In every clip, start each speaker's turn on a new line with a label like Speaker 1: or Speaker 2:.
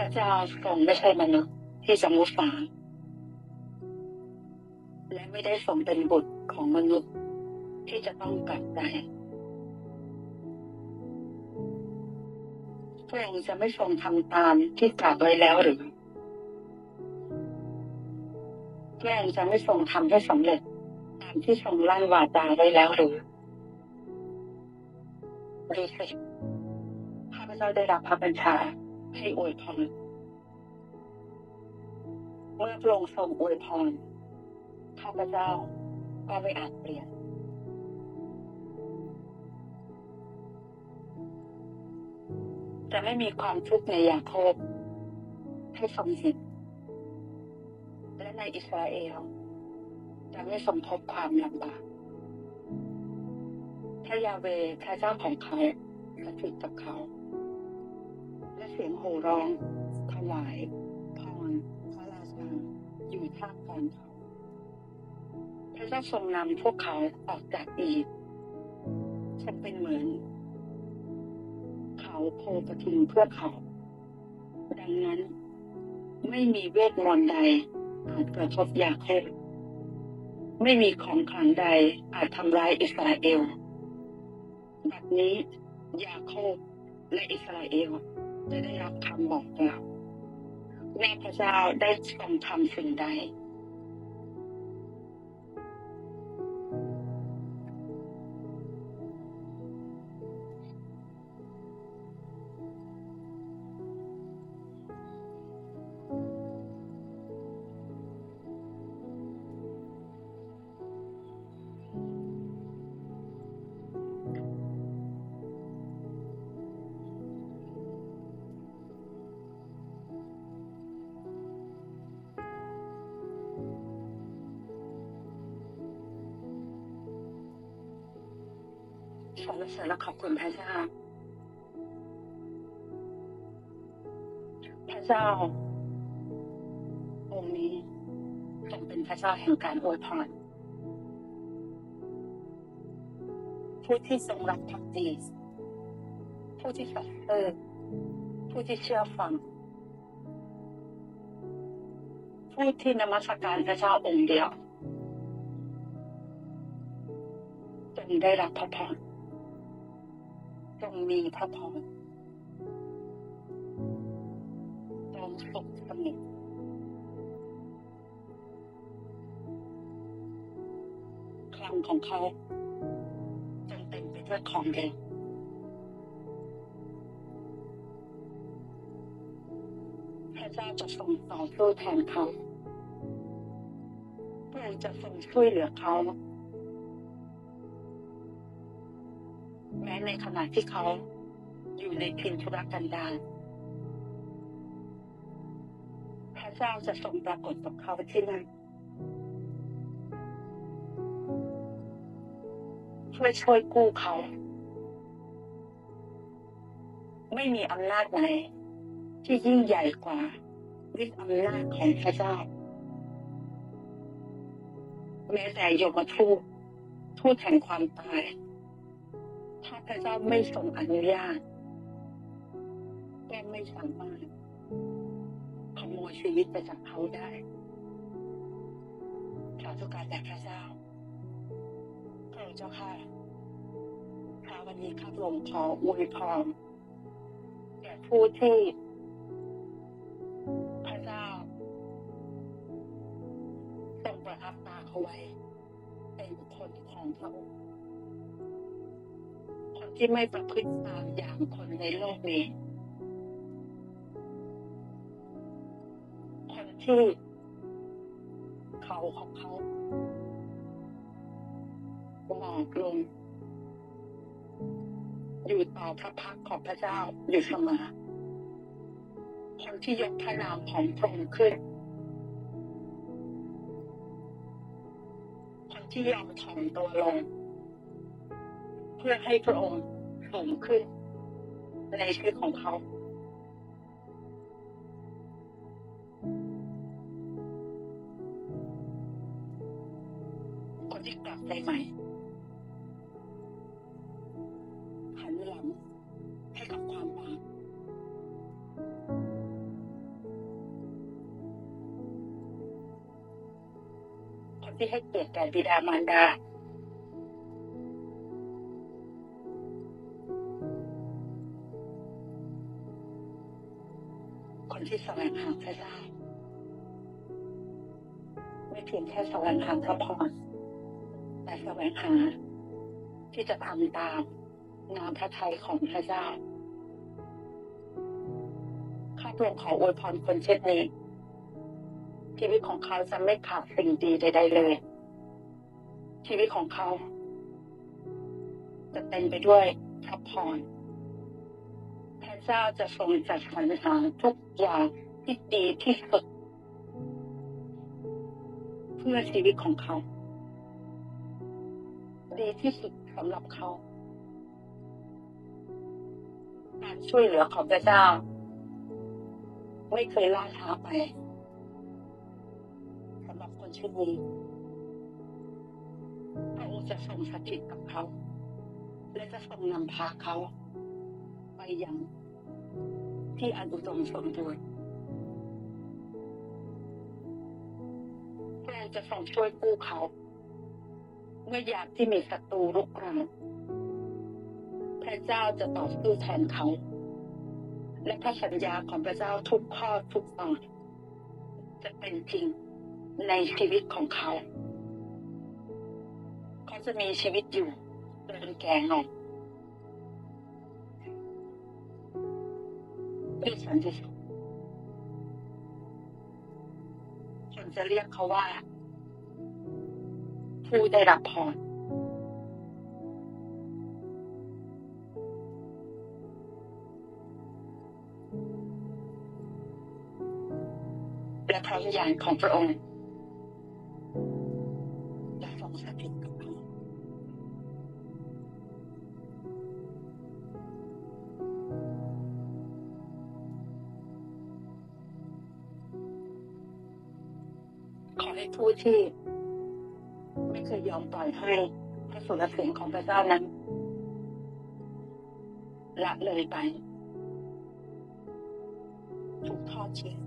Speaker 1: ระเจ้าทรงไม่ใช่มนุษย์ที่จะมุสาและไม่ได้ทรงเป็นบุตรของมนุษย์ที่จะต้องกลับใจพระองค์จะไม่ทรงทำตามที่กล่าวไว้แล้วหรือพระองค์จะไม่ทรงทำให้สำเร็จตามที่ทรงลั่นวาจาไว้แล้วหรือดูสิข้าพเจ้าได้รับพระบัญชา ให้อวยพร เมื่อพระองค์ทรงอวยพรข้าพเจ้าก็ไม่อาจเปลี่ยน จะไม่มีความทุกข์ในยาโคบให้ทรงเห็นและในอิสราเอลจะไม่สมทบความลำบากพระยาเวพระเจ้าของเขาสถิตกับเขา สียงโห่ร้อง ถวายพรพระราชาอยู่ท่ามกลางเขา พระเจ้าทรงนำพวกเขาออกจากอียิปต์จะเป็นเหมือน เขาโพประทิงเพื่อเขา ดังนั้น ไม่มีเวทมนต์ใดอาจกระทบยาโคบไม่มีของขลังใดอาจทำร้ายอิสราเอลแบบนี้ยาโคบและอิสราเอล จะได้รับคำบอกกล่าวแม่พระเจ้าได้ทรงทำสิ่งใด สรรเสริญและขอบคุณพระเจ้า พระเจ้า องค์นี้ทรงเป็นพระเจ้าแห่งการอวยพรผู้ที่ทรงรักภักดีผู้ที่สัตย์ซื่อผู้ที่เชื่อฟัง ผู้ที่นมัสการพระเจ้าองค์เดียวจงได้รับพระพร จงมีพระพรจงสุขสนิทคลังของเขาจงเต็มไปด้วยของดีพระเจ้าจะทรงต่อสู้แทนเขาพระองค์จะทรงช่วยเหลือเขา ในขณะที่เขาอยู่ในทินทุรกันดารพระเจ้าจะทรงปรากฏกับเขาที่นั่นเพื่อช่วยกู้เขา ไม่มีอำนาจไหนที่ยิ่งใหญ่กว่าฤทธิอำนาจของพระเจ้า แม้แต่ยมทูตทูตแห่งความตาย ระเจ้าไม่ทรงอนุญาตแกไม่สามารถขโมยชีวิตไปจากเขาได้ขอทุกการแต่พระเจ้าพระอเจ้าค่ะพระวันนี้ข้าพระองค์ขออวยพรแก่ผู้ที่พระเจ้าทรงประทับตาเขาไว้เป็นคนของพระองค์ ที่ไม่ประพฤติตามอย่างคนในโลกนี้ คนที่เขาของเขาหมอบลง อยู่ต่อพระพักตร์ของพระเจ้าอยู่เสมอคนที่ยกพระนามของพระองค์ขึ้น คนที่ยอมถ่อมตัวลง เพื่อให้พระองค์สูงขึ้น ในชีวิตของเขาคนที่กลับใจใหม่หันหลังให้กับความบาปคนที่ให้เกียรติแก่บิดามารดา คนที่แสวงหาพระเจ้าไม่เพียงแค่แสวงหาพระพรแต่แสวงหาที่จะทำตามงามพระทัยของพระเจ้าข้าพรงขออวยพรคนเช่นนี้ ชีวิตของเขาจะไม่ขาดสิ่งดีใด ๆ เลย ชีวิตของเขา จะเต็มไปด้วยพระพร เจ้าจะทรงจัดสรรหาทุกอย่างที่ดีที่สุด เพื่อชีวิตของเขา ดีที่สุดสำหรับเขา การช่วยเหลือของพระเจ้า ไม่เคยล่าช้าไปสำหรับคนเช่นนี้พระองค์จะทรงสถิตกับเขา และจะทรงนำพาเขาไปยัง ที่อันอุดมสมบูรณ์พรงจะทรงช่วยกู้เขา เมื่อยามที่มีศัตรูรุกรานพระเจ้าจะต่อสู้แทนเขา และพระสัญญาของพระเจ้าทุกข้อทุกตอนจะเป็นจริงในชีวิตของเขา เขาจะมีชีวิตอยู่จนแก่งอ ที่ฉันจะฉันจะเรียกเขาว่า ผู้ได้รับพรและพระวิญญาณของพระองค์ ขอให้ผู้ที่ ไม่เคยยอมปล่อยให้พระสุรเสียงของพระเจ้านั้นละเลยไป ถูกทอดทิ้ง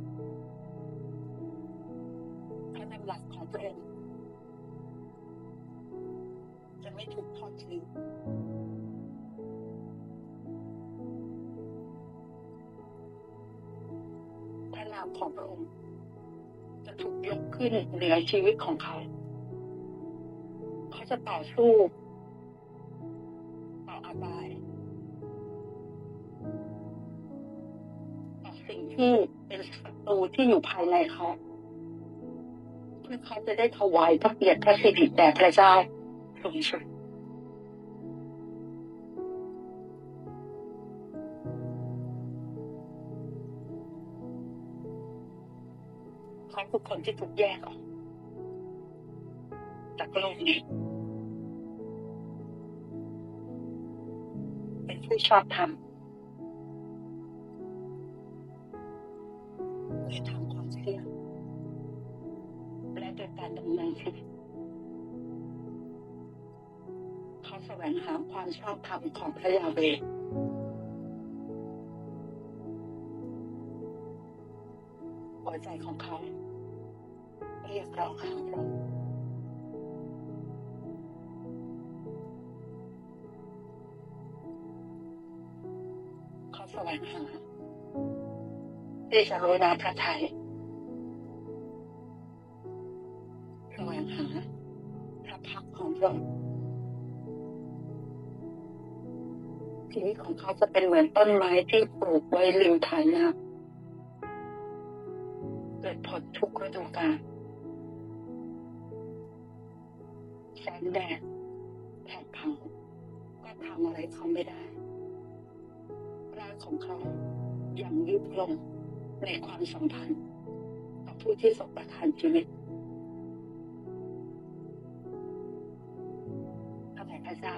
Speaker 1: พระนำหลักของพระองค์จะไม่ถูกทอดทิ้งพระนามของพระองค์ จะถูกยกขึ้นเหนือชีวิตของเขา เขาจะต่อสู้ต่ออบายต่อสิ่งที่เป็นศัตรูที่อยู่ภายในเขาเพื่อเขาจะได้ถวายพระเกียรติพระสิริแด่พระเจ้าสูงสุด เขาคือคนที่ถูกแยกออกจากโลกนี้เป็นผู้ชอบธรรมโดยทางความเชื่อและโดยการดำเนินชีวิตเขาแสวงหาความชอบธรรมของพระยาเวหัวใจของเขา เรียกร้องหาพระองค์เขาแสวงหาที่จะรู้นาพระทัยแสวงหาพระพักของพระองค์ชีวิตของเขาจะเป็นเหมือนต้นไม้ที่ปลูกไว้ริมทานน้ำเกิดผลทุกฤดูกาล แสงแดดแผดเผาก็ทำอะไรเขาไม่ได้ร่างของเขายังยุบลงในความสัมพันธ์กับผู้ที่สบประทานชีวิตข้าแต่พระเจ้า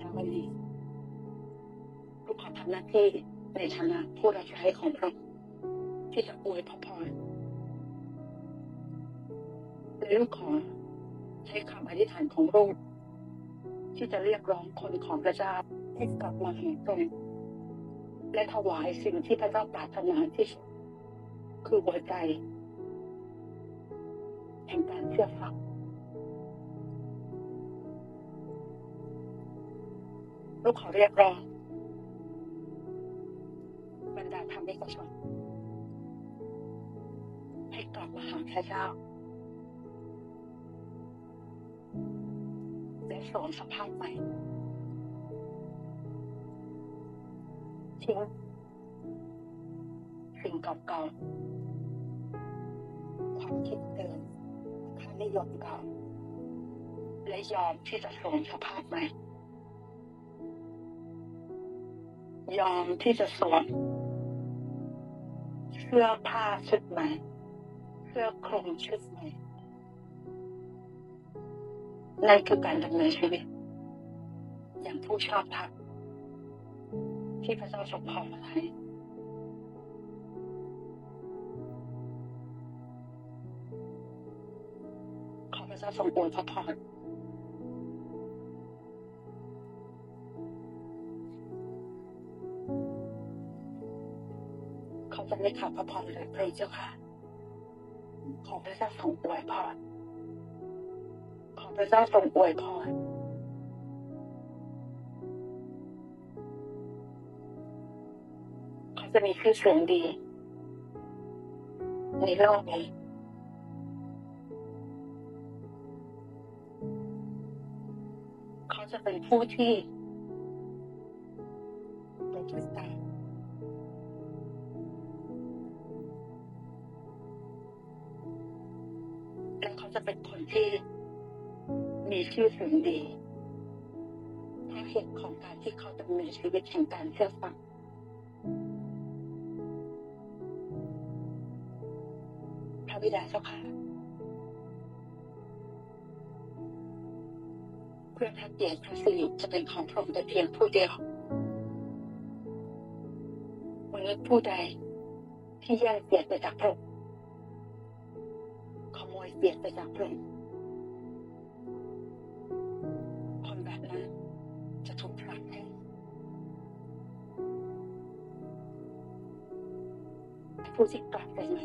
Speaker 1: ณวันนี้ลูกขอทำหน้าที่ในฐานะผู้รับใช้ของพระองค์ที่จะอวยพระพรและลูกขอ ใช้คำอธิษฐานของลูกที่จะเรียกร้องคนของพระเจ้าให้กลับมาหาพรงและถวายสิ่งที่พระเจ้าปรารถนาที่สุดคือหัวใจ แห่งการเชื่อฟังลูกขอเรียกร้องบรรดาธรรมิกชนให้กลับมาหาพระเจ้า และสวมสภาพใหม่ทิ้งสิ่งเก่าๆความคิดเดิมค่านิยมเก่าและยอมที่จะสวมสภาพใหม่ ยอมที่จะสวมเสื้อผ้าชุดใหม่เสื้อคลุมชุดใหม่ นั่นคือการดำเนินชีวิต อย่างผู้ชอบธรรมที่พระเจ้าทรงพอมาให้ขอพระเจ้าทรงอวยพระพรเขาจะไม่ขาดพระพรเลยพระเจ้าค่ะ ขอพระเจ้าทรงอวยพร พระเจ้าทรงอวยพรเขาจะมีชื่อเสียงดี ในโลกนี้เขาจะเป็นผู้ที่เป็นผู้ตายและเขาจะเป็นคนที่ มีชื่อเสียงดีเพราะเหตุของการที่เขาดำเนินชีวิตแห่งการเชื่อฟังพระบิดาเจ้าค่ะเพื่อพระเกียรติพระสิริจะเป็นของพระองค์แต่เพียงผู้เดียวมนุษย์ผู้ใดที่แย่งเกียรติไปจากพระองค์ขโมยเกียรติไปจากพระองค์ ผู้ที่กลับไปไหม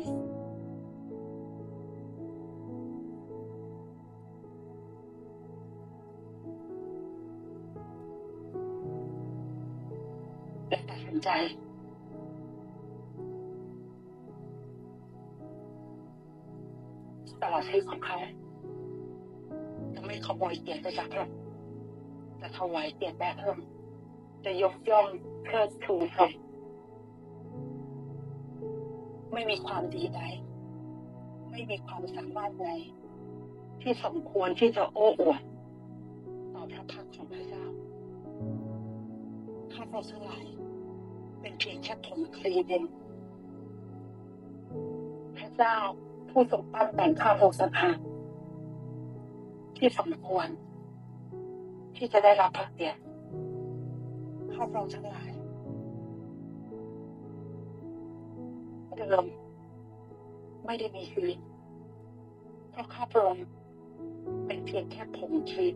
Speaker 1: และตัดสินใจตลอดชีวิตของเขาจะไม่ขโมยเกียรติจากพระจะถวายเกียรติแด่พระองค์จะยกย่องเชิดชูพระ ไม่มีความดีใด ไม่มีความสามารถใดที่สมควรที่จะโอ้อวดต่อพระพักของพระเจ้า ข้าพระทั้งหลายเป็นเพียงแค่ผลคลีเองพระเจ้าผู้ทรงปั้นแต่งข้าพระสถาที่สมควร ที่จะได้รับพระเกียรติข้าพระทั้งหลาย เดิม ไม่ได้มีชีวิตเพราะข้าพระองค์เป็นเพียงแค่ผงชีวิต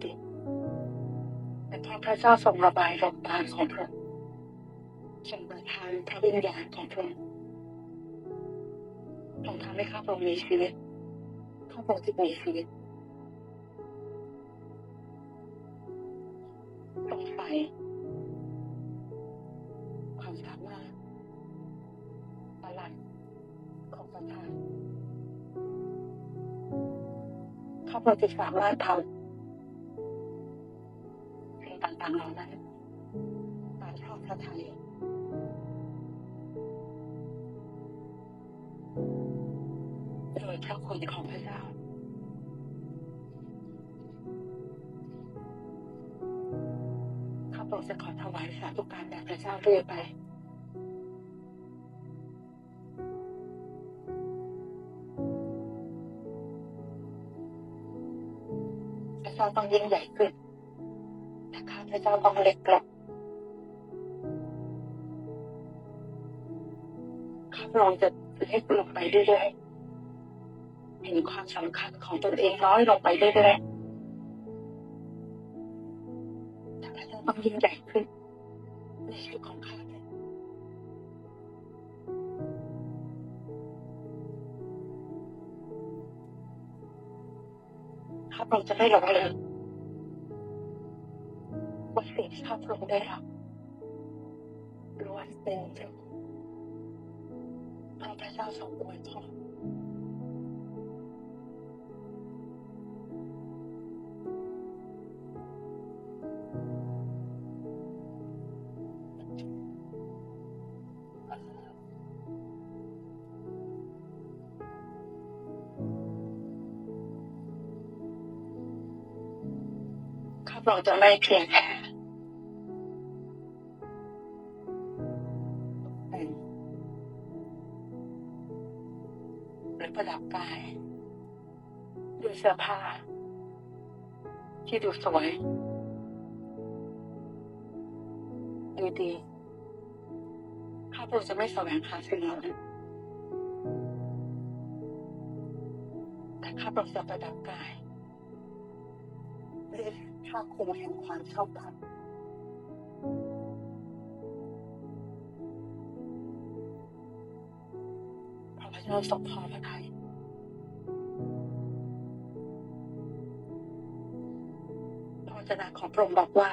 Speaker 1: แต่พอพระเจ้าทรงระบายลมปาณของพระองค์ทรงประทานพระวิญญาณของพระองค์ทรงทำให้ข้าพระองค์มีชีวิตข้าพระองค์จึงมีชีวิตตรงไฟ ข้าจะสามารถทำสิ่งต่างๆเหล่านั้นตามชอบพระทัยโดยพระคุณของพระเจ้าข้าพระองค์จะขอถวายสาธุการแด่พระเจ้าเรื่อยไป ต้องยิ่งใหญ่ขึ้นแต่ข้าพระเจ้าต้องเล็กลงข้าพระองค์จะเล็กลงไปเรื่อยๆเห็นความสำคัญของตนเองน้อยลงไปเรื่อยๆแต่พระเจ้าต้องยิ่งใหญ่ขึ้น พระองจะไม่หลงลืมว่าสิ่งที่ข้าพระองค์ได้รับล้วนเป็นจริงพระพระเจ้าทรงอวยพร งค์จะไม่เพียงแค่หรือประดับกายด้วยเสื้อผ้า ที่ดูสวยดูดีข้าพระองค์จะไม่แสวงหาสิ่งเหล่านั้นแต่ข้าพระองค์จะประดับกายด้วย ผ้าคลุมแห่งความชอบธรรมเพระพเจ้าทรงพอพระทัยพระจนะของพระองค์บอกว่า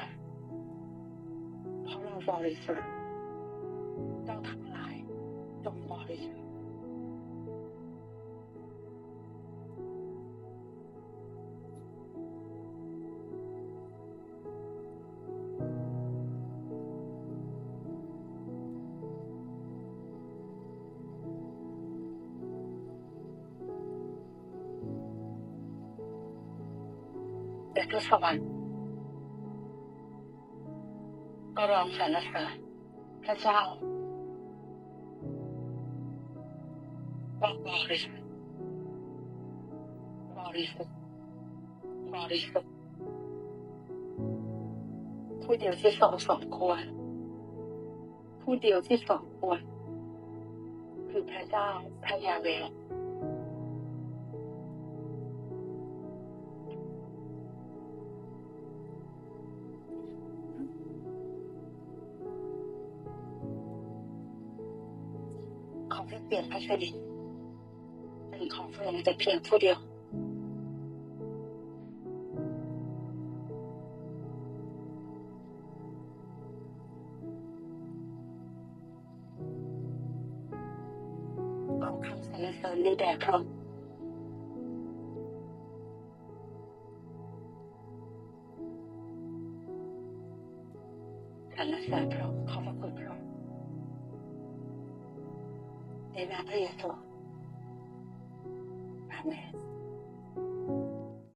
Speaker 1: เพราะเราบริสุทธิ์เจ้าทั้งหลายจงบริสุทธิ์ ทุสวรรค์ก็ร้องสรรเสริญพระเจ้าว่าบริสุทธิ์บริสุทธิ์บริสุทธิ์ผู้เดียวที่สองสมควร ผู้เดียวที่สมควร คือพระเจ้าพระยาเว เปลี่ยนพัสดุเป็นของเฟืองแต่เพียงผู้เดียวขอคำสรรเสริญในแด่พระองค์